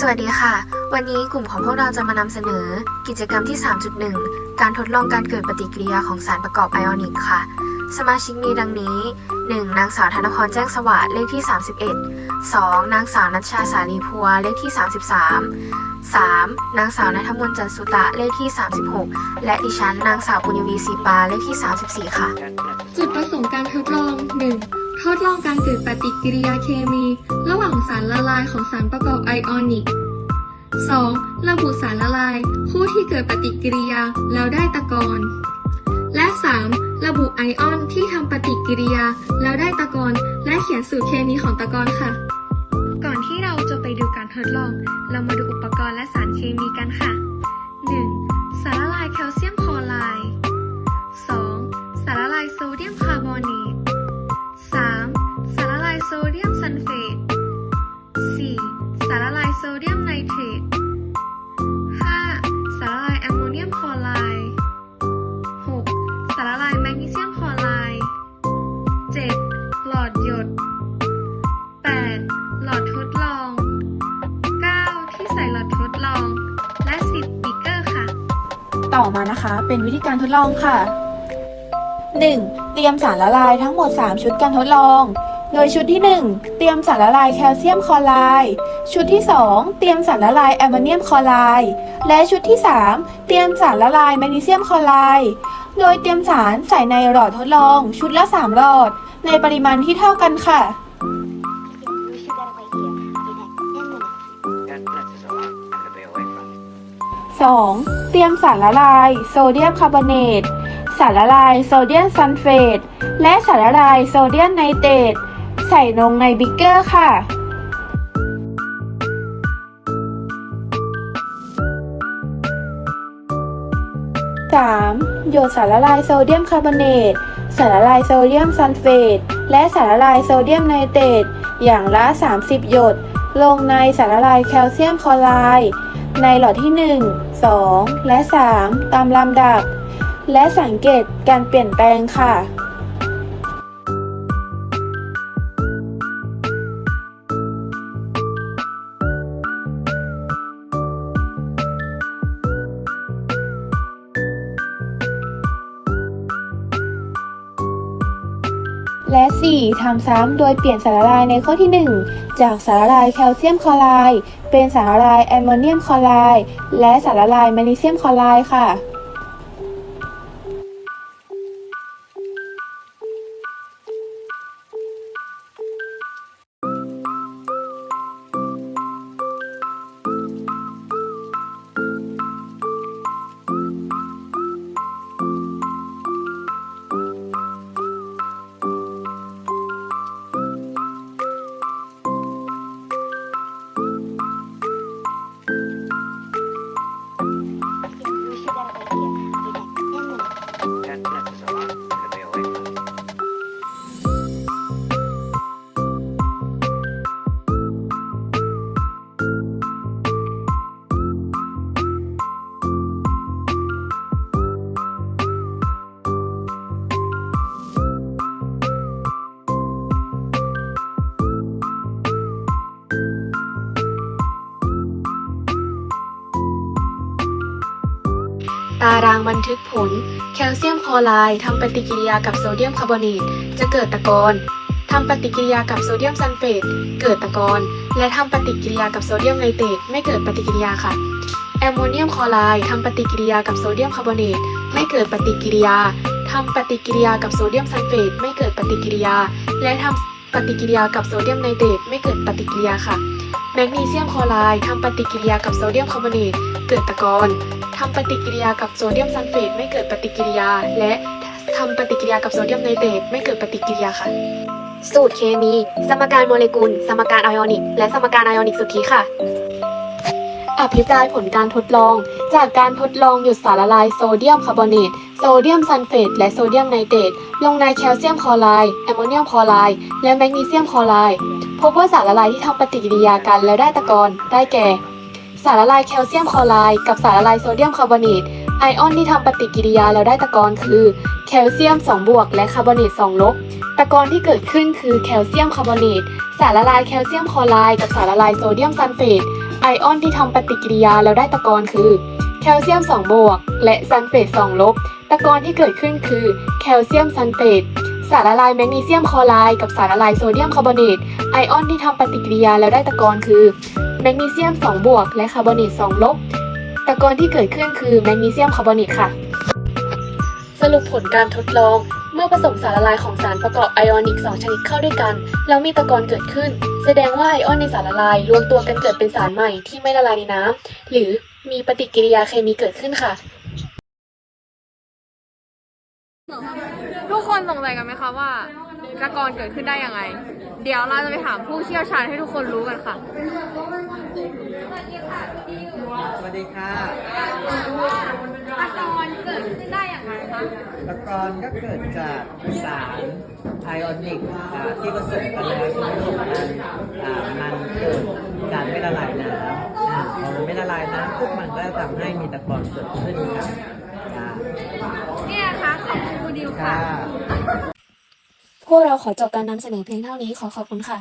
สวัสดีค่ะ วันนี้กลุ่มของพวกเราจะมานำเสนอ กิจกรรมที่ 3.1 การทดลองการเกิดปฏิกิริยาของสารประกอบไอออนิกค่ะ สมาชิกมีดังนี้ 1. นางสาวธนพรแจ้งสวัสดิ์เลขที่ 31 2. นางสาวนัชชาสาลีพัวเลขที่ 33 3. นางสาวนัทมนจันสุตะเลขที่ 36 และดิฉันนางสาวปุญญวีศรีปาเลขที่ 34 ค่ะ จุดประสงค์การทดลอง 1. ทดลองการเกิดปฏิกิริยาเคมี ระหว่างสารละลายของสารประกอบไอออนิก 2. ระบุสารละลายคู่ที่เกิดปฏิกิริยาแล้วได้ตะกอนและ 3. ระบุไอออนที่ทำปฏิกิริยาแล้วได้ตะกอนและเขียนสูตรเคมีของตะกอนค่ะ ก่อนที่เราจะไปดูการทดลอง เรามาดูอุปกรณ์และสารเคมีกันค่ะ 1. มานะคะ เป็นวิธีการทดลองค่ะ 1. เตรียมสารละลายทั้งหมด 3 ชุดการทดลอง โดยชุดที่ 1 เตรียมสารละลายแคลเซียมคลอไรด์ชุดที่ 2 เตรียมสารละลายแอมโมเนียมคลอไรด์และชุดที่ 3 เตรียมสารละลายแมกนีเซียมคลอไรด์โดยเตรียมสารใส่ในหลอดทดลอง ชุดละ 3 หลอด ในปริมาณที่เท่ากันค่ะ You should get away here. I'll be back in minutes. That, that's just a lot. I'm gonna be away from it. 2. เตรียมสารละลายโซเดียมคาร์บอเนต สารละลายโซเดียมซัลเฟต และสารละลายโซเดียมไนเตรตใส่ลงในบิกเกอร์ค่ะ 3. หยดสารละลายโซเดียมคาร์บอเนต สารละลายโซเดียมซัลเฟต และสารละลายโซเดียมไนเตรตอย่างละ 30 หยด ลงในสารละลายแคลเซียมคลอไรด์ในหลอดที่ 1 2 และ 3 ตามลำดับ และสังเกตการเปลี่ยนแปลงค่ะ และ 4. ทำซ้ำโดยเปลี่ยนสารละลายในข้อที่ 1 จากสารละลายแคลเซียมคลอไรด์เป็นสารละลายแอมโมเนียมคลอไรด์และสารละลายแมกนีเซียมคลอไรด์ค่ะารางบันทึกผล แคลเซียมคลอไรด์ทำปฏิกิริยากับโซเดียมคาร์บอเนตจะเกิดตะกอนทำปฏิกิริยากับโซเดียมซัลเฟตเกิดตะกอนและทำปฏิกิริยากับโซเดียมไนเตรตไม่เกิดปฏิกิริยาค่ะ แอมโมเนียมคลอไรด์ทำปฏิกิริยากับโซเดียมคาร์บอเนตไม่เกิดปฏิกิริยาทำปฏิกิริยากับโซเดียมซัลเฟตไม่เกิดปฏิกิริยา และทำ ปฏิกิริยากับโซเดียมไนเตรตไม่เกิดปฏิกิริยาค่ะ แมกนีเซียมคลอไรด์ทำปฏิกิริยากับโซเดียมคาร์บอเนตเกิดตะกอนทำปฏิกิริยากับโซเดียมซัลเฟตไม่เกิดปฏิกิริยา และทำปฏิกิริยากับโซเดียมไนเตรตไม่เกิดปฏิกิริยาค่ะ สูตรเคมี สมการโมเลกุล สมการไอออนิก และสมการไอออนิกสุทธิค่ะอภิปรายผลการทดลอง จากการทดลองหยุดสารละลายโซเดียมคาร์บอเนต โซเดียมซัลเฟตและโซเดียมไนเตรตลงในแคลเซียมคลอไรด์แอมโมเนียมคลอไรด์และแมกนีเซียมคลอไรด์พบว่าสารละลายที่ทำปฏิกิริยากันแล้วได้ตะกอนได้แก่ สารละลายแคลเซียมคลอไรด์กับสารละลายโซเดียมคาร์บอเนตไอออนที่ทำปฏิกิริยาแล้วได้ตะกอนคือแคลเซียม 2 บวก และคาร์บอเนต2ลบตะกอนที่เกิดขึ้นคือแคลเซียมคาร์บอเนตสารละลายแคลเซียมคลอไรด์กับสารละลายโซเดียมซัลเฟตไอออนที่ทำปฏิกิริยาแล้วได้ตะกอนคือ คลเซียม2บวก และซัลเฟต2ลบ ตะกอนที่เกิดขึ้นคือ แคลเซียมซัลเฟต สารละลายแมกนีเซียมคลอไรด์กับสารละลายโซเดียมคาร์บอเนต ไอออนที่ทำปฏิกิริยาแล้วได้ตะกอนคือ แมกนีเซียม2บวก และคาร์บอเนต2ลบ ตะกอนที่เกิดขึ้นคือแมกนีเซียมคาร์บอเนตค่ะ สรุปผลการทดลองเมื่อผสมสารละลายของสารประกอบไอออนิก 2 ชนิดเข้าด้วยกัน แล้วมีตะกอนเกิดขึ้น แสดงว่าไอออนในสารละลายรวมตัวกันเกิดเป็นสารใหม่ที่ไม่ละลายในน้ำหรือ มีปฏิกิริยาเคมีเกิดขึ้นค่ะ ทุกคนสงสัยกันไหมคะว่าตะกอนเกิดขึ้นได้ยังไง เดี๋ยวเราจะไปถามผู้เชี่ยวชาญให้ทุกคนรู้กันค่ะ สวัสดีค่ะตะกอนเกิดขึ้นได้อย่างไรคะตะกอนก็เกิดจากสารไอออนิกอ่าที่ผสมกันแล้วที่ผสมกันอ่ามันเกิดการไม่ละลายน้ำ อ่าพอมันไม่ละลายน้ำปุ๊บมันก็จะทำให้มีตะกอนเกิดขึ้นค่ะอ่าเนี่ยค่ะขอบคุณครูดิวค่ะ ค่ะ พวกเราขอจบการนำเสนอเพียงเท่านี้ขอขอบคุณค่ะ